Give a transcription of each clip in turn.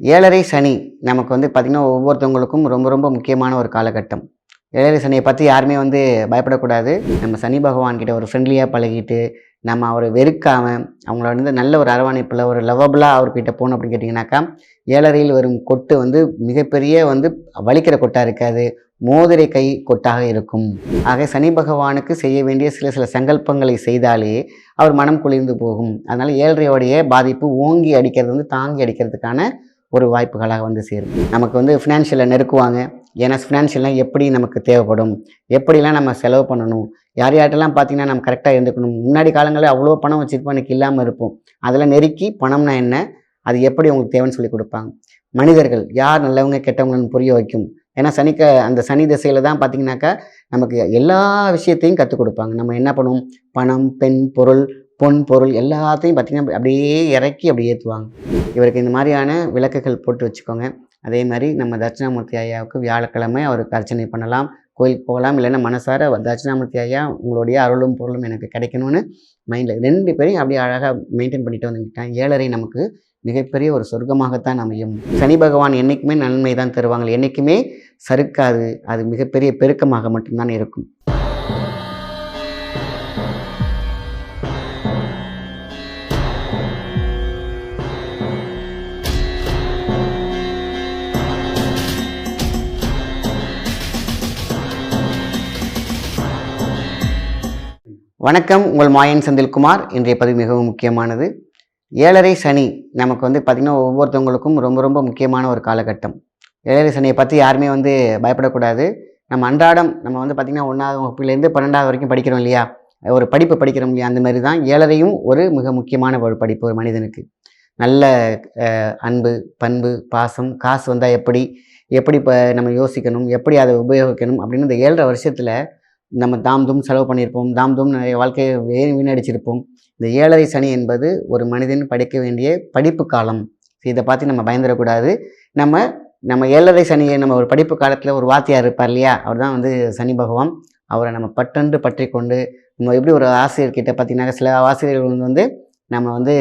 ஏழரை சனி நமக்கு வந்து பார்த்திங்கன்னா ஒவ்வொருத்தவங்களுக்கும் ரொம்ப ரொம்ப முக்கியமான ஒரு காலகட்டம். ஏழரை சனியை பற்றி யாருமே வந்து பயப்படக்கூடாது. நம்ம சனி பகவான் கிட்ட ஒரு ஃப்ரெண்ட்லியாக பழகிட்டு நம்ம அவரை வெறுக்காமல் அவங்கள வந்து நல்ல ஒரு அரவணைப்பில் ஒரு லவபுளாக அவர்கிட்ட போகணும் அப்படின்னு கேட்டிங்கனாக்கா ஏழரையில் வரும் கொட்டு வந்து மிகப்பெரிய வந்து வலிக்கிற கொட்டாக இருக்காது. மோதிரை கை கொட்டாக இருக்கும். ஆக சனி பகவானுக்கு செய்ய வேண்டிய சில சில சங்கல்பங்களை செய்தாலே அவர் மனம் குளிர்ந்து போகும். அதனால் ஏழரையோடைய பாதிப்பு ஓங்கி அடிக்கிறது வந்து தாங்கி அடிக்கிறதுக்கான ஒரு வாய்ப்புகளாக வந்து சேரும். நமக்கு வந்து ஃபினான்ஷியலில் நெருக்குவாங்க. ஏன்னா ஃபினான்ஷியல்லாம் எப்படி நமக்கு தேவைப்படும்? எப்படிலாம் நம்ம செலவு பண்ணணும்? யார் யார்ட்டெல்லாம் பார்த்தீங்கன்னா நம்ம கரெக்டாக இருந்துக்கணும்? முன்னாடி காலங்களில் அவ்வளோ பணம் வச்சுருப்போம் எனக்கு இல்லாமல் இருப்போம். அதில் நெருக்கி பணம்னா என்ன? அது எப்படி உங்களுக்கு தேவைன்னு சொல்லி கொடுப்பாங்க. மனிதர்கள் யார் நல்லவங்க கெட்டவங்கன்னு புரிய வைக்கும். ஏன்னா சனிக்க அந்த சனி திசையில் தான் பார்த்தீங்கன்னாக்கா நமக்கு எல்லா விஷயத்தையும் கற்றுக் கொடுப்பாங்க. நம்ம என்ன பண்ணுவோம்? பணம் பெண் பொருள் பொன் பொருள் எல்லாத்தையும் பார்த்திங்கன்னா அப்படியே இறக்கி அப்படியே ஏற்றுவாங்க. இவருக்கு இந்த மாதிரியான விளக்குகள் போட்டு வச்சுக்கோங்க. அதே மாதிரி நம்ம தட்சிணாமூர்த்தி ஐயாவுக்கு வியாழக்கிழமை அவருக்கு அர்ச்சனை பண்ணலாம். கோயிலுக்கு போகலாம். இல்லைன்னா மனசார தட்சிணாமூர்த்தி ஐயா உங்களுடைய அருளும் பொருளும் எனக்கு கிடைக்கணும்னு மைண்டில் ரெண்டு பேரையும் அப்படியே அழகாக மெயின்டைன் பண்ணிட்டு வந்துக்கிட்டேன் ஏழரை நமக்கு மிகப்பெரிய ஒரு சொர்க்கமாகத்தான் அமையும். சனி பகவான் என்றைக்குமே நன்மை தான் தருவாங்க. என்றைக்குமே சறுக்காது. அது மிகப்பெரிய பெருக்கமாக மட்டும்தான் இருக்கும். வணக்கம். உங்கள் மாயன் செந்தில்குமார். இன்றைய பதிவு மிகவும் முக்கியமானது. ஏழரை சனி நமக்கு வந்து பார்த்திங்கன்னா ஒவ்வொருத்தவங்களுக்கும் ரொம்ப ரொம்ப முக்கியமான ஒரு காலகட்டம். ஏழரை சனியை பற்றி யாருமே வந்து பயப்படக்கூடாது. நம்ம அன்றாடம் நம்ம வந்து பார்த்திங்கன்னா ஒன்றாவது வகுப்புலேருந்து பன்னெண்டாவது வரைக்கும் படிக்கிறோம் இல்லையா? ஒரு படிப்பு படிக்கிறோம் இல்லையா? அந்த மாதிரி தான் ஏழரையும் ஒரு மிக முக்கியமான ஒரு படிப்பு ஒரு மனிதனுக்கு. நல்ல அன்பு பண்பு பாசம் காசு வந்தால் எப்படி எப்படி இப்போ நம்ம யோசிக்கணும் எப்படி அதை உபயோகிக்கணும் அப்படின்னு இந்த ஏழரை வருஷத்தில் நம்ம தாம் தூம் செலவு பண்ணியிருப்போம். தாம் தூம் நிறைய வாழ்க்கையை வே வீணடிச்சிருப்போம். இந்த ஏழரை சனி என்பது ஒரு மனிதன் படிக்க வேண்டிய படிப்பு காலம். இதை பார்த்து நம்ம பயந்துடக்கூடாது. நம்ம நம்ம ஏழரை சனியை நம்ம ஒரு படிப்பு காலத்தில் ஒரு வாத்தியார் இருப்பார் இல்லையா? அவர் தான் வந்து சனி பகவான். அவரை நம்ம பட்டென்று பற்றி கொண்டு நம்ம எப்படி ஒரு ஆசிரியர்கிட்ட பார்த்தீங்கன்னா சில ஆசிரியர்கள் வந்து நம்ம வந்து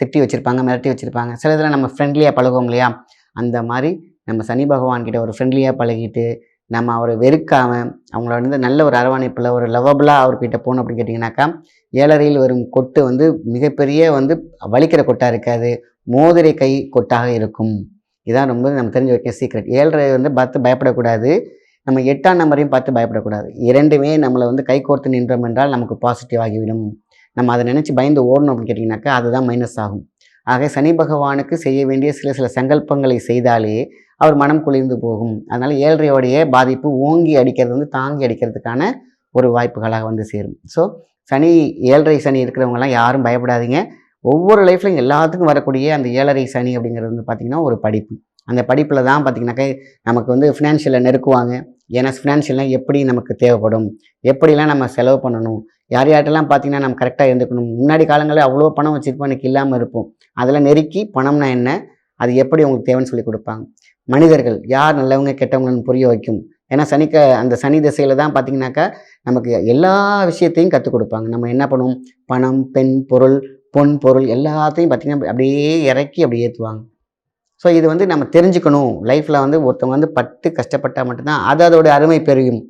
திட்டி வச்சுருப்பாங்க மிரட்டி வச்சுருப்பாங்க. சில இதில் நம்ம ஃப்ரெண்ட்லியாக பழகுவோம் இல்லையா? அந்த மாதிரி நம்ம சனி பகவான் கிட்ட ஒரு ஃப்ரெண்ட்லியாக பழகிட்டு நம்ம அவரை வெறுக்காமல் அவங்கள வந்து நல்ல ஒரு அரவணைப்பில் ஒரு லவபிளாக அவர்கிட்ட போகணும் அப்படின்னு கேட்டிங்கனாக்கா ஏழரையில் வரும் கொட்டு வந்து மிகப்பெரிய வந்து வலிக்கிற கொட்டாக இருக்காது. மோதிரை கை கொட்டாக இருக்கும். இதான் ரொம்ப நம்ம தெரிஞ்சு வைக்க சீக்ரெட் ஏழரை வந்து பார்த்து பயப்படக்கூடாது. நம்ம எட்டாம் நம்பரையும் பார்த்து பயப்படக்கூடாது. இரண்டுமே நம்மளை வந்து கை கோர்த்து நின்றோம் என்றால் நமக்கு பாசிட்டிவ் ஆகிவிடும். நம்ம அதை நினச்சி பயந்து ஓடணும் அப்படின்னு கேட்டிங்கனாக்கா அதுதான் மைனஸ் ஆகும். ஆக சனி பகவானுக்கு செய்ய வேண்டிய சில சில சங்கல்பங்களை செய்தாலே அவர் மனம் குளிர்ந்து போகும். அதனால் ஏழரையோடைய பாதிப்பு ஓங்கி அடிக்கிறது வந்து தாங்கி அடிக்கிறதுக்கான ஒரு வாய்ப்புகளாக வந்து சேரும். ஸோ சனி ஏழரை சனி இருக்கிறவங்கலாம் யாரும் பயப்படாதீங்க. ஒவ்வொரு லைஃப்லையும் எல்லாத்துக்கும் வரக்கூடிய அந்த ஏழரை சனி அப்படிங்கிறது வந்து பார்த்திங்கன்னா ஒரு படிப்பு. அந்த படிப்பில் தான் பார்த்திங்கனாக்கா நமக்கு வந்து ஃபினான்ஷியலில் நெருக்குவாங்க. ஏன்னா ஃபினான்ஷியல்லாம் எப்படி நமக்கு தேவைப்படும்? எப்படிலாம் நம்ம செலவு பண்ணணும்? யார் யார்ட்டெல்லாம் பார்த்திங்கன்னா நம்ம கரெக்டாக இருந்துக்கணும்? முன்னாடி காலங்களில் அவ்வளோ பணம் வச்சுருப்போம் எனக்கு இல்லாமல் இருப்போம். அதில் நெருக்கி பணம்னா என்ன? அது எப்படி உங்களுக்கு தேவைன்னு சொல்லி கொடுப்பாங்க. மனிதர்கள் யார் நல்லவங்க கெட்டவங்கன்னு புரிய வைக்கும். ஏன்னா சனிக்க அந்த சனி திசையில் தான் பார்த்தீங்கன்னாக்கா நமக்கு எல்லா விஷயத்தையும் கற்றுக் கொடுப்பாங்க. நம்ம என்ன பண்ணுவோம்? பணம் பெண் பொருள் பொன் பொருள் எல்லாத்தையும் பார்த்திங்கன்னா அப்படியே இறக்கி அப்படி ஏற்றுவாங்க ஸோ இது வந்து நம்ம தெரிஞ்சுக்கணும். லைஃப்பில் வந்து ஒருத்தவங்க வந்து பட்டு கஷ்டப்பட்டால் மட்டும்தான் அது அதோட அருமை பெருகும்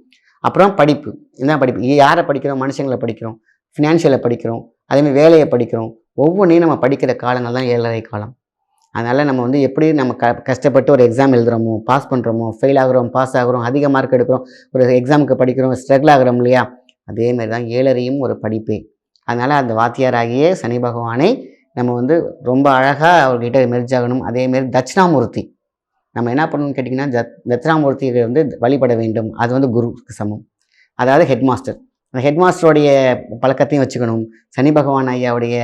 அப்புறம் படிப்பு. என்ன படிப்பு. யாரை படிக்கிறோம்? மனுஷங்களை படிக்கிறோம். ஃபினான்ஷியலை படிக்கிறோம். அதேமாதிரி வேலையை படிக்கிறோம். ஒவ்வொன்றையும் நம்ம படிக்கிற காலங்கள் தான் ஏழரை காலம். அதனால் நம்ம வந்து எப்படி நம்ம க கஷ்டப்பட்டு ஒரு எக்ஸாம் எழுதுகிறோமோ பாஸ் பண்ணுறோமோ ஃபெயில் ஆகிறோம் பாஸ் ஆகுறோம் அதிக மார்க் எடுக்கிறோம் ஒரு எக்ஸாமுக்கு படிக்கிறோம் ஸ்ட்ரகிள் ஆகிறோம் இல்லையா? அதேமாதிரி தான் ஏழரையும் ஒரு படிப்பு. அதனால் அந்த வாத்தியாராகிய சனி பகவானை நம்ம வந்து ரொம்ப அழகாக அவர்கிட்ட மெர்ஜ் ஆகணும் அதேமாரி தட்சிணாமூர்த்தி. நம்ம என்ன பண்ணணும்னு கேட்டிங்கன்னா தத் தட்சிணாமூர்த்தியை வந்து வழிபட வேண்டும். அது வந்து குருவுக்கு சமம். அதாவது ஹெட் மாஸ்டர் அந்த ஹெட் மாஸ்டருடைய பழக்கத்தையும் வச்சுக்கணும். சனி பகவான் ஐயாவுடைய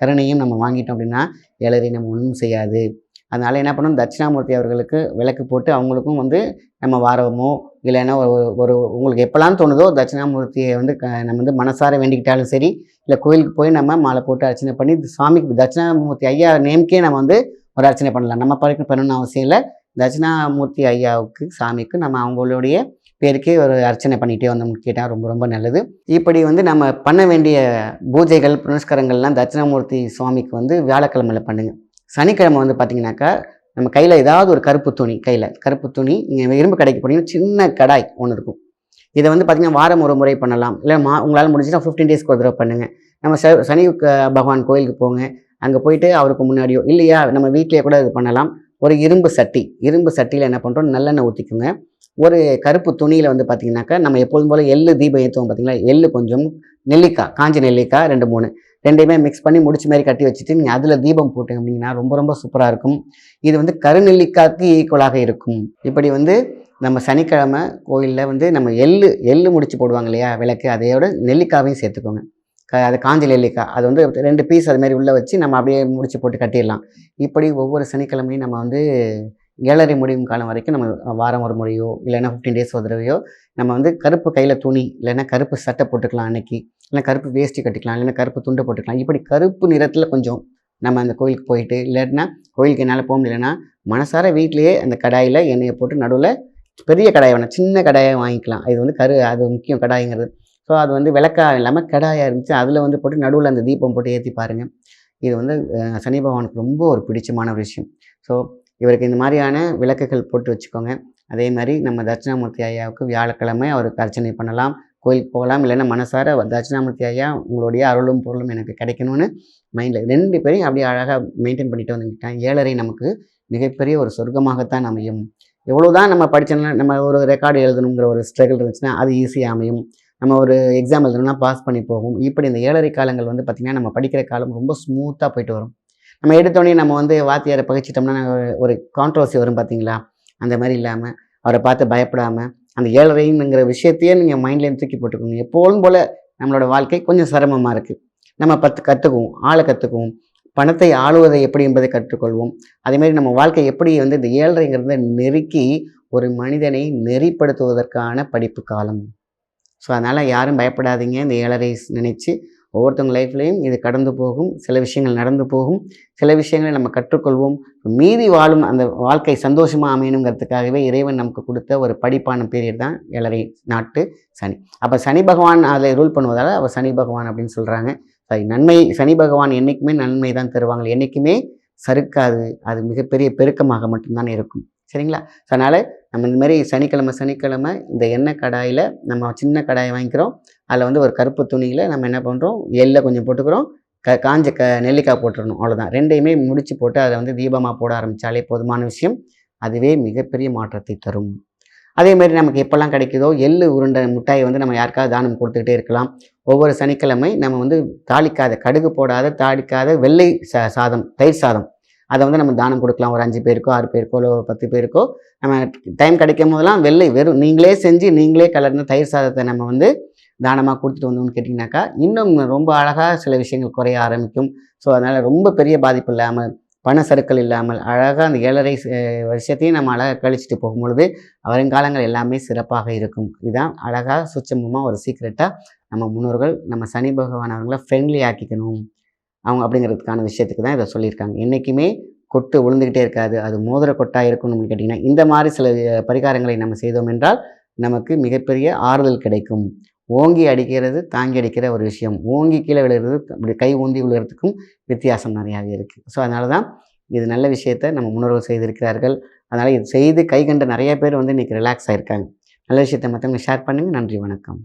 கருணையும் நம்ம வாங்கிட்டோம் அப்படின்னா ஏழரை நம்ம ஒன்றும் செய்யாது. அதனால் என்ன பண்ணணும்? தட்சிணாமூர்த்தி அவர்களுக்கு விளக்கு போட்டு அவங்களுக்கும் வந்து நம்ம வாரமோ இல்லைன்னா ஒரு ஒரு உங்களுக்கு எப்போல்லாம் தோணுதோ தட்சிணாமூர்த்தியை வந்து க நம்ம வந்து மனசார வேண்டிக்கிட்டாலும் சரி இல்லை கோயிலுக்கு போய் நம்ம மாலை போட்டு அர்ச்சனை பண்ணி சாமிக்கு தட்சிணாமூர்த்தி ஐயா நேம்க்கே நம்ம வந்து ஒரு அர்ச்சனை பண்ணலாம். நம்ம பழக்கம் பண்ணணும்னு அவசியம் இல்லை. தட்சிணாமூர்த்தி ஐயாவுக்கு சாமிக்கு நம்ம அவங்களுடைய பேருக்கே ஒரு அர்ச்சனை பண்ணிகிட்டே வந்தோம்னு கேட்டால் ரொம்ப ரொம்ப நல்லது. இப்படி வந்து நம்ம பண்ண வேண்டிய பூஜைகள் புனஸ்காரங்கள்லாம் தட்சிணாமூர்த்தி சுவாமிக்கு வந்து வியாழக்கிழமையில் பண்ணுங்க. சனிக்கிழமை வந்து பார்த்தீங்கன்னாக்கா நம்ம கையில் ஏதாவது ஒரு கருப்பு துணி கையில் கருப்பு துணி நீங்கள் இரும்பு கடைக்கு போனீங்கன்னா சின்ன கடாய் ஒன்று இருக்கும். இதை வந்து பார்த்திங்கன்னா வாரம் ஒரு முறை பண்ணலாம். இல்லை மா உங்களால் முடிஞ்சுன்னா ஃபிஃப்டீன் டேஸ்க்கு ஒரு தடவை பண்ணுங்கள் நம்ம ச சனி க- பகவான் கோயிலுக்கு போங்க. அங்கே போயிட்டு அவருக்கு முன்னாடியோ இல்லையா நம்ம வீட்டிலேயே கூட இது பண்ணலாம். ஒரு இரும்பு சட்டி இரும்பு சட்டியில் என்ன பண்ணுறோம் நல்லெண்ணெய் ஊற்றிக்குங்க ஒரு கருப்பு துணியில் வந்து பார்த்தீங்கன்னாக்கா நம்ம எப்போதும் போல் எள்ளு தீபம் ஏற்றுவோம் பார்த்தீங்களா எள்ளு கொஞ்சம் நெல்லிக்காய் காஞ்ச நெல்லிக்காய் ரெண்டு மூணு. ரெண்டையுமே மிக்ஸ் பண்ணி முடிச்சு மாதிரி கட்டி வச்சுட்டு நீங்கள் அதில் தீபம் போட்டுங்க அப்படிங்கன்னா ரொம்ப ரொம்ப சூப்பராக இருக்கும். இது வந்து கருநெல்லிக்காய்க்கு ஈக்குவலாக இருக்கும். இப்படி வந்து நம்ம சனிக்கிழமை கோயிலில் வந்து நம்ம எள்ளு எள்ளு முடிச்சு போடுவாங்க இல்லையா விளக்கு அதையோட நெல்லிக்காவையும் சேர்த்துக்கோங்க. க அது காஞ்ச நெல்லிக்காய். அது வந்து ரெண்டு பீஸ் அது மாதிரி உள்ளே வச்சு நம்ம அப்படியே முடிச்சு போட்டு கட்டிடலாம். இப்படி ஒவ்வொரு சனிக்கிழமையும் நம்ம வந்து ஏழரை முடியும் காலம் வரைக்கும் நம்ம வாரம் ஒரு முறையோ இல்லைன்னா ஃபிஃப்டீன் டேஸ் ஒரு தடவையோ நம்ம வந்து கருப்பு கையில் துணி இல்லைன்னா கருப்பு சட்டை போட்டுக்கலாம் அன்னைக்கு இல்லை கருப்பு வேஷ்டி கட்டிக்கலாம் இல்லைன்னா கருப்பு துண்டை போட்டுக்கலாம். இப்படி கருப்பு நிறத்தில் கொஞ்சம் நம்ம அந்த கோயிலுக்கு போயிட்டு இல்லைன்னா கோயிலுக்கு என்னால் போக முடியலன்னா மனசார வீட்டிலேயே அந்த கடாயில் எண்ணெயை போட்டு நடுவில் பெரிய கடாய் வேணாம் சின்ன கடாயை வாங்கிக்கலாம். இது வந்து கரு அது முக்கியம் கடாய்ங்கிறது. ஸோ அது வந்து விளக்காக இல்லாமல் கடாயாக இருந்துச்சு. அதில் வந்து போட்டு நடுவில் அந்த தீபம் போட்டு ஏற்றி பாருங்கள் இது வந்து சனி பகவானுக்கு ரொம்ப ஒரு பிடிச்சமான ஒரு விஷயம். ஸோ இவருக்கு இந்த மாதிரியான விளக்குகள் போட்டு வச்சுக்கோங்க. அதே மாதிரி நம்ம தட்சிணாமூர்த்தி ஐயாவுக்கு வியாழக்கிழமை அவருக்கு அர்ச்சனை பண்ணலாம் கோயிலுக்கு போகலாம் இல்லைன்னா மனசார தட்சிணாமூர்த்தி ஐயா உங்களுடைய அருளும் பொருளும் எனக்கு கிடைக்கணும்னு மைண்டில் ரெண்டு பேரையும் அப்படியே அழகாக மெயின்டைன் பண்ணிட்டு வந்துக்கிட்டேன். ஏழரை நமக்கு மிகப்பெரிய ஒரு சொர்க்கமாகத்தான் அமையும். எவ்வளோதான் நம்ம படித்தோம்னா நம்ம ஒரு ரெக்கார்டு எழுதணுங்கிற ஒரு ஸ்ட்ரகிள் இருந்துச்சுன்னா அது ஈஸியாக அமையும். நம்ம ஒரு எக்ஸாம் எழுதணும்னா பாஸ் பண்ணி போகும். இப்படி இந்த ஏழரை காலங்கள் வந்து பார்த்திங்கன்னா நம்ம படிக்கிற காலம் ரொம்ப ஸ்மூத்தாக போயிட்டு வரும். நம்ம எடுத்தோடனே நம்ம வந்து வாத்தியாரை பகிச்சிட்டோம்னா ஒரு- ஒரு கான்ட்ரவர்சி வரும் பார்த்தீங்களா அந்த மாதிரி இல்லாமல் அவரை பார்த்து பயப்படாமல் அந்த ஏழரைங்கிற விஷயத்தையே நீங்கள் மைண்ட்லேயும் தூக்கி போட்டுக்கோங்க. எப்போதும் போல் நம்மளோட வாழ்க்கை கொஞ்சம் சிரமமாக இருக்குது நம்ம பத்து கற்றுக்குவோம் ஆளை கற்றுக்குவோம் பணத்தை ஆளுவதை எப்படி என்பதை கற்றுக்கொள்வோம். அதேமாதிரி நம்ம வாழ்க்கை எப்படி வந்து இந்த ஏழரைங்கிறத நெருக்கி ஒரு மனிதனை நெறிப்படுத்துவதற்கான படிப்பு காலம். ஸோ அதனால் யாரும் பயப்படாதீங்க. இந்த ஏழரை நினச்சி ஒவ்வொருத்தவங்க லைஃப்லேயும் இது கடந்து போகும் சில விஷயங்கள் நடந்து போகும். சில விஷயங்களை நம்ம கற்றுக்கொள்வோம். மீதி வாழும் அந்த வாழ்க்கை சந்தோஷமாக அமையணுங்கிறதுக்காகவே இறைவன் நமக்கு கொடுத்த ஒரு படிப்பான பீரியட் தான் ஏழரை நாட்டு சனி. அப்போ சனி பகவான் அதில் ரூல் பண்ணுவதால் அவர் சனி பகவான் அப்படின்னு சொல்கிறாங்க சரி நன்மை சனி பகவான் என்றைக்குமே நன்மை தான் தருவாங்க. என்றைக்குமே சறுக்காது. அது மிகப்பெரிய பெருக்கமாக மட்டும்தான் இருக்கும். சரிங்களா? ஸோ அதனால் நம்ம இந்த மாதிரி சனிக்கிழமை சனிக்கிழமை இந்த எண்ணெய் கடாயில் நம்ம சின்ன கடாயை வாங்கிக்கிறோம். அதில் வந்து ஒரு கருப்பு துணியில் நம்ம என்ன பண்ணுறோம் எள்ளை கொஞ்சம் போட்டுக்கிறோம். க காஞ்ச க நெல்லிக்காய் போட்டுடணும் அவ்வளோதான் ரெண்டையுமே முடித்து போட்டு அதை வந்து தீபமாக போட ஆரம்பித்தாலே போதுமான விஷயம். அதுவே மிகப்பெரிய மாற்றத்தை தரும். அதே மாதிரி நமக்கு எப்போல்லாம் கிடைக்குதோ எள்ளு உருண்டை மிட்டாயை வந்து நம்ம யாருக்காவது தானம் கொடுத்துக்கிட்டே இருக்கலாம். ஒவ்வொரு சனிக்கிழமை நம்ம வந்து தாளிக்காத கடுகு போடாத தாளிக்காத வெள்ளை சா சாதம் தயிர் சாதம். அதை வந்து நம்ம தானம் கொடுக்கலாம். ஒரு அஞ்சு பேருக்கோ ஆறு பேருக்கோ இல்லை ஒரு பத்து பேருக்கோ. நம்ம டைம் கிடைக்கும் போதெல்லாம் வெள்ளை வெறும் நீங்களே செஞ்சு நீங்களே கலர்ந்த தயிர் சாதத்தை நம்ம வந்து தானமாக கொடுத்துட்டு வந்தோம்னு கேட்டிங்கனாக்கா இன்னும் ரொம்ப அழகாக சில விஷயங்கள் குறைய ஆரம்பிக்கும். ஸோ அதனால் ரொம்ப பெரிய பாதிப்பு இல்லாமல் பண சறுக்கல் இல்லாமல் அழகாக அந்த ஏழரை வருஷத்தையும் நம்ம அழகாக கழிச்சிட்டு போகும்பொழுது வருங்காலங்கள் எல்லாமே சிறப்பாக இருக்கும். இதுதான் அழகாக சுச்சமமாக ஒரு சீக்ரெட்டாக நம்ம முன்னோர்கள் நம்ம சனி பகவான் அவங்கள ஃப்ரெண்ட்லி ஆக்கிக்கணும். அவங்க அப்படிங்கிறதுக்கான விஷயத்துக்கு தான் இதை சொல்லியிருக்காங்க. என்றைக்குமே கொட்டு விழுந்துக்கிட்டே இருக்காது. அது மோதிர கொட்டாக இருக்கணும்னு கேட்டிங்கன்னா இந்த மாதிரி சில பரிகாரங்களை நம்ம செய்தோம் என்றால் நமக்கு மிகப்பெரிய ஆறுதல் கிடைக்கும். ஓங்கி அடிக்கிறது தாங்கி அடிக்கிற ஒரு விஷயம். ஓங்கி கீழே விழுகிறது அப்படி கை ஊந்தி விழுகிறதுக்கும் வித்தியாசம் நிறையாவே இருக்குது ஸோ அதனால தான் இது நல்ல விஷயத்தை நம்ம முன்னோர்கள் செய்திருக்கிறார்கள். அதனால் இது செய்து கை கண்ட நிறைய பேர் வந்து இன்றைக்கி ரிலாக்ஸ் ஆகிருக்காங்க நல்ல விஷயத்தை மற்றவங்க ஷேர் பண்ணுங்கள் நன்றி வணக்கம்.